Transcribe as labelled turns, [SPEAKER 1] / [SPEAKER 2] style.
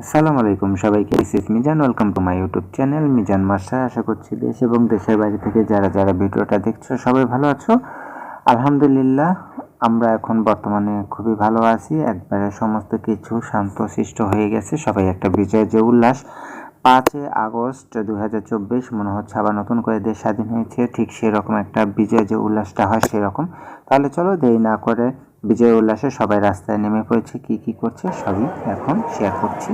[SPEAKER 1] আসসালামু আলাইকুম সবাইকে this is Mizan welcome to my YouTube channel Mizan master, আশা করছি দেশ এবং দেশের বাইরে থেকে যারা যারা ভিডিওটা দেখছ সবাই ভালো আছো। আলহামদুলিল্লাহ, আমরা এখন বর্তমানে খুবই ভালো আছি, একবারে সমস্ত কিছু শান্তশিষ্ট হয়ে গেছে, সবাই একটা বিজয় যে উল্লাস। পাঁচই আগস্ট দু মনে হচ্ছে আবার নতুন করে দেশ স্বাধীন হয়েছে, ঠিক সেরকম একটা বিজয় যে উল্লাসটা হয় সেরকম। তাহলে চলো দেরি না করে বিজয় উল্লাসে সবাই রাস্তায় নেমে পড়েছে, কি কি করছে সবই এখন শেয়ার করছি।